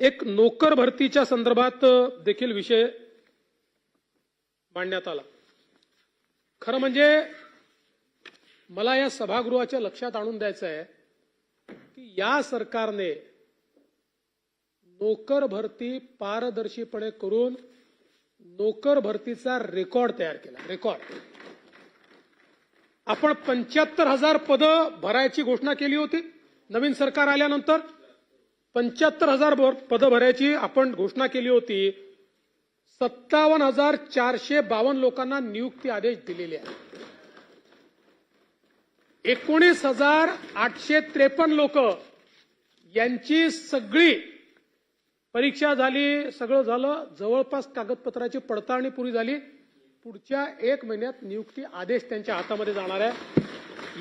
एक नोकर भरतीच्या संदर्भात देखील विषय मांडण्यात आला. खरं म्हणजे मला या सभागृहाच्या लक्षात आणून द्यायचं आहे की या सरकारने नोकर भरती पारदर्शीपणे करून नोकर भरतीचा रेकॉर्ड तयार केला. रेकॉर्ड. आपण पंच्याहत्तर हजार पदं भरायची घोषणा केली होती नवीन सरकार आल्यानंतर. पंच्याहत्तर हजार पदं भरायची आपण घोषणा केली होती. सत्तावन्न हजार चारशे बावन्न लोकांना नियुक्ती आदेश दिलेले आहेत. एकोणीस हजार आठशे त्रेपन्न लोक यांची सगळी परीक्षा झाली सगळं झालं. जवळपास कागदपत्राची पडताळणी पुरी झाली. पुढच्या एक महिन्यात नियुक्ती आदेश त्यांच्या हातामध्ये जाणार आहे.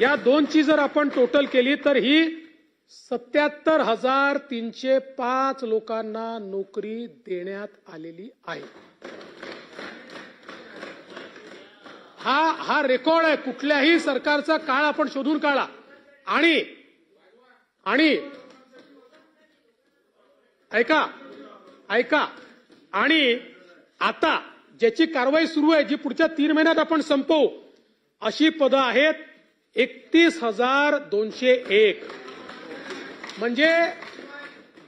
या दोनची जर आपण टोटल केली तर ही सत्याहत्तर हजार तीनशे पाच लोकांना नोकरी देण्यात आलेली आहे. हा हा रेकॉर्ड आहे कुठल्याही सरकारचा काळ आपण शोधून काढा. आणि आणि ऐका ऐका. आणि आता ज्याची कारवाई सुरू आहे जी पुढच्या तीन महिन्यात आपण संपवू अशी पदं आहेत एकतीस हजार दोनशे एक. म्हणजे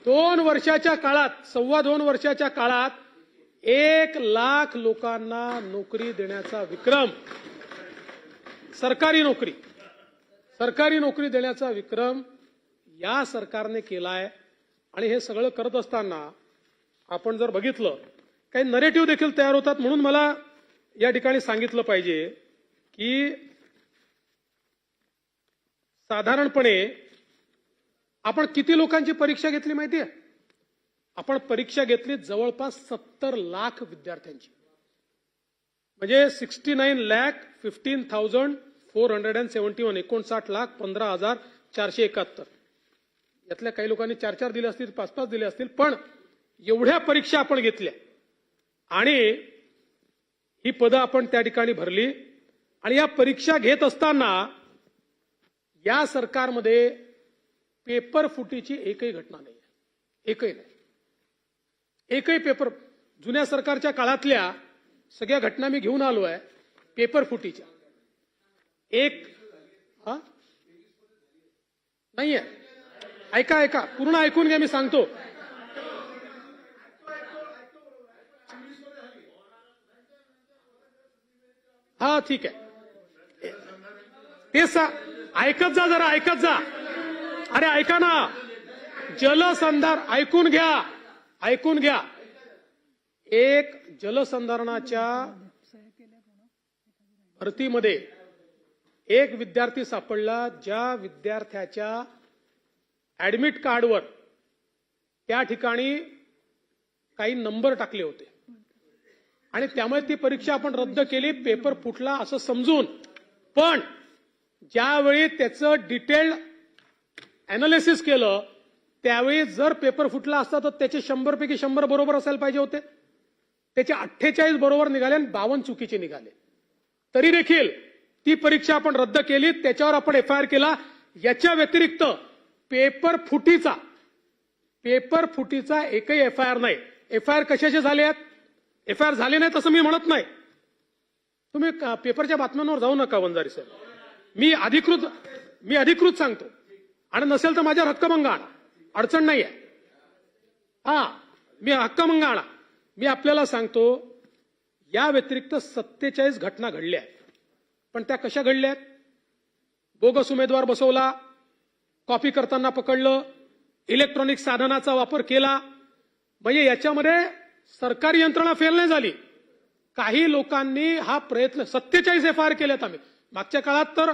दोन वर्षाच्या काळात सव्वा दोन वर्षाच्या काळात एक लाख लोकांना नोकरी देण्याचा विक्रम सरकारी नोकरी सरकारी नोकरी देण्याचा विक्रम या सरकारने केलाय. आणि हे सगळं करत असताना आपण जर बघितलं काही नरेटिव्ह देखील तयार होतात म्हणून मला या ठिकाणी सांगितलं पाहिजे की साधारणपणे आपण किती लोकांची परीक्षा घेतली माहिती आहे आपण परीक्षा घेतली जवळपास सत्तर लाख विद्यार्थ्यांची. म्हणजे sixty nine lakh fifteen thousand four hundred and seventy one एकोणसाठ लाख पंधरा हजार चारशे एकाहत्तर. यातल्या काही लोकांनी चार चार दिले असतील पाच पाच दिले असतील पण एवढ्या परीक्षा आपण घेतल्या. आणि ही पदं आपण त्या ठिकाणी भरली. आणि या परीक्षा घेत असताना या सरकारमध्ये पेपर फुटीची एकही घटना नाही आहे एकही नाही. एकही पेपर जुन्या सरकारच्या काळातल्या सगळ्या घटना मी घेऊन आलो आहे पेपर फुटीच्या. एक हा? नाहीये. ऐका ऐका. पूर्ण ऐकून घ्या मी सांगतो. हा ठीक आहे. ते सा ऐकत जा जरा ऐकत जा. अरे ऐका ना. जलसंधार ऐकून घ्या. ऐकून घ्या. एक जलसंधारणाच्या भरतीमध्ये एक विद्यार्थी सापडला ज्या विद्यार्थ्याच्या ऍडमिट कार्डवर त्या ठिकाणी काही नंबर टाकले होते. आणि त्यामुळे ती परीक्षा आपण रद्द केली पेपर फुटला असं समजून. पण ज्यावेळी त्याचं डिटेल्ड अनालिसिस केलं त्यावेळी जर पेपर फुटला असता तर त्याचे शंभरपैकी शंभर बरोबर असायला पाहिजे होते. त्याचे अठ्ठेचाळीस बरोबर निघाले आणि बावन्न चुकीचे निघाले. तरी देखील ती परीक्षा आपण रद्द केली त्याच्यावर आपण एफ आय आर केला. याच्या व्यतिरिक्त पेपर फुटीचा पेपर फुटीचा एकही एफ आय आर नाही. एफ आय आर कशाचे झाले आहेत? एफ आय आर झाले नाही तसं मी म्हणत नाही. तुम्ही का- पेपरच्या बातम्यांवर जाऊ नका वंजारी साहेब. मी अधिकृत मी अधिकृत सांगतो. आणि नसेल तर माझ्यावर हक्कभंग आणा अडचण नाही आहे हा मी हक्कभंग आणा मी आपल्याला सांगतो या व्यतिरिक्त सत्तेचाळीस घटना घडल्या आहेत. पण त्या कशा घडल्या आहेत? बोगस उमेदवार बसवला कॉपी करताना पकडलं इलेक्ट्रॉनिक साधनाचा वापर केला. म्हणजे याच्यामध्ये सरकारी यंत्रणा फेल नाही झाली. काही लोकांनी हा प्रयत्न सत्तेचाळीस एफ आय आर केल्यात आम्ही. मागच्या काळात तर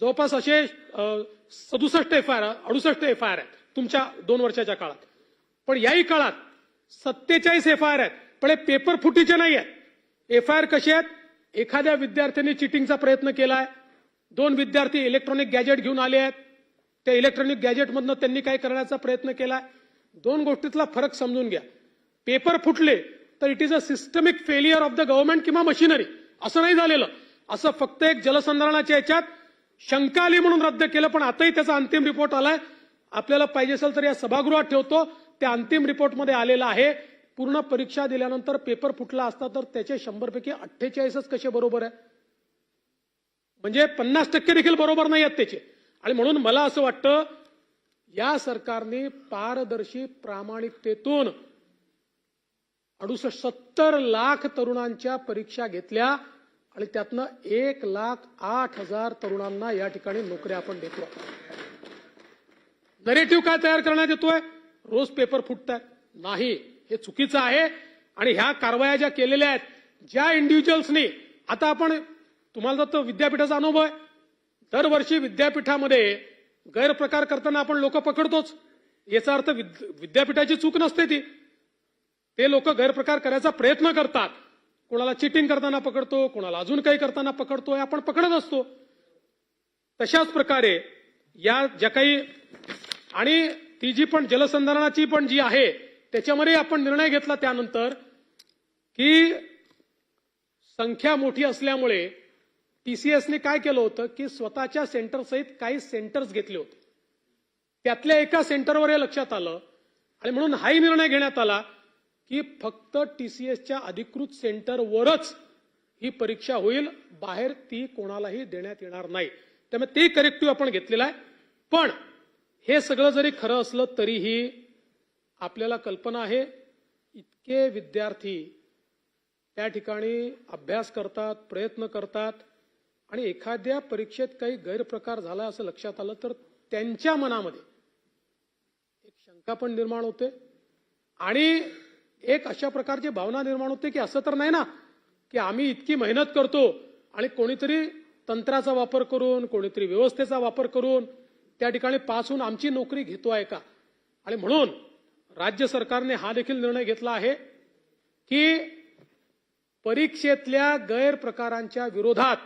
जवळपास असे सदुसष्ट एफ आय आर अडुसष्ट एफ आय आर आहेत. तुमच्या दोन वर्षाच्या काळात. पण याही काळात सत्तेचाळीस एफ आय आर आहेत. पण हे पेपर फुटीचे नाही आहेत. एफ आय आर कसे आहेत? एखाद्या विद्यार्थ्यांनी चिटिंगचा प्रयत्न केलाय. दोन विद्यार्थी इलेक्ट्रॉनिक गॅजेट घेऊन आले आहेत. त्या इलेक्ट्रॉनिक गॅजेटमधनं त्यांनी काय करण्याचा प्रयत्न केलाय? दोन गोष्टीतला फरक समजून घ्या. पेपर फुटले तर it is a systemic failure of the government किंवा मशिनरी असं नाही झालेलं. असं फक्त एक जलसंधारणाच्या याच्यात शंका आली म्हणून रद्द केलं पण आताही त्याचा अंतिम रिपोर्ट आलाय. आपल्याला पाहिजे असेल तर या सभागृहात ठेवतो. त्या अंतिम रिपोर्टमध्ये आलेला आहे. पूर्ण परीक्षा दिल्यानंतर पेपर फुटला असता तर त्याचे शंभर पैकी अठ्ठेचाळीसच कसे बरोबर आहे? म्हणजे पन्नास टक्के देखील बरोबर नाही आहेत त्याचे. आणि म्हणून मला असं वाटतं या सरकारने पारदर्शी प्रामाणिकतेतून अडुसष्ट सत्तर लाख तरुणांच्या परीक्षा घेतल्या. आणि त्यातनं एक लाख आठ हजार तरुणांना या ठिकाणी नोकऱ्या आपण देतो. नरेटिव्ह काय तयार करण्यात येतोय? रोज पेपर फुटताय. नाही हे चुकीचं आहे. आणि ह्या कारवाया ज्या केलेल्या आहेत ज्या इंडिव्हिज्युअल्सनी आता आपण तुम्हाला तर विद्यापीठाचा अनुभव आहे. दरवर्षी विद्यापीठामध्ये गैरप्रकार करताना आपण लोक पकडतोच. याचा अर्थ विद्यापीठाची चूक नसते ती. ते लोक गैरप्रकार करायचा प्रयत्न करतात. कोणाला चिटिंग करताना पकडतो कोणाला अजून काही करताना पकडतो आपण पकडत असतो. तशाच प्रकारे या ज्या काही आणि ती जी पण जलसंधारणाची पण जी आहे त्याच्यामध्ये आपण निर्णय घेतला त्यानंतर की संख्या मोठी असल्यामुळे टीसीएसने काय केलं होतं की स्वतःच्या सेंटर सहित काही सेंटर्स घेतले होते. त्यातल्या एका सेंटरवर हे लक्षात आलं आणि म्हणून हाही निर्णय घेण्यात आला की फक्त टीसीएसच्या अधिकृत सेंटरवरच ही परीक्षा होईल. बाहेर ती कोणालाही देण्यात येणार नाही. त्यामुळे ते करेक्टिव्ह आपण घेतलेलं आहे. पण हे सगळं जरी खरं असलं तरीही आपल्याला कल्पना आहे इतके विद्यार्थी त्या ठिकाणी अभ्यास करतात प्रयत्न करतात आणि एखाद्या परीक्षेत काही गैरप्रकार झाला असं लक्षात आलं तर त्यांच्या मनामध्ये एक शंका पण निर्माण होते. आणि एक अशा प्रकारची भावना निर्माण होते की असं तर नाही ना की आम्ही इतकी मेहनत करतो आणि कोणीतरी तंत्राचा वापर करून कोणीतरी व्यवस्थेचा वापर करून त्या ठिकाणी पास होऊन आमची नोकरी घेतो आहे का? आणि म्हणून राज्य सरकारने हा देखील निर्णय घेतला आहे की परीक्षेतल्या गैरप्रकारांच्या विरोधात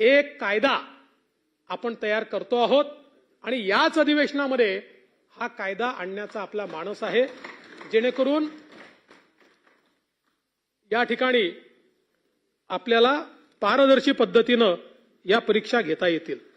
एक कायदा आपण तयार करतो आहोत आणि याच अधिवेशनामध्ये हा कायदा आणण्याचा आपला मानस आहे. जेणेकरून या ठिकाणी आपल्याला पारदर्शी पद्धतीनं या परीक्षा घेता येतील.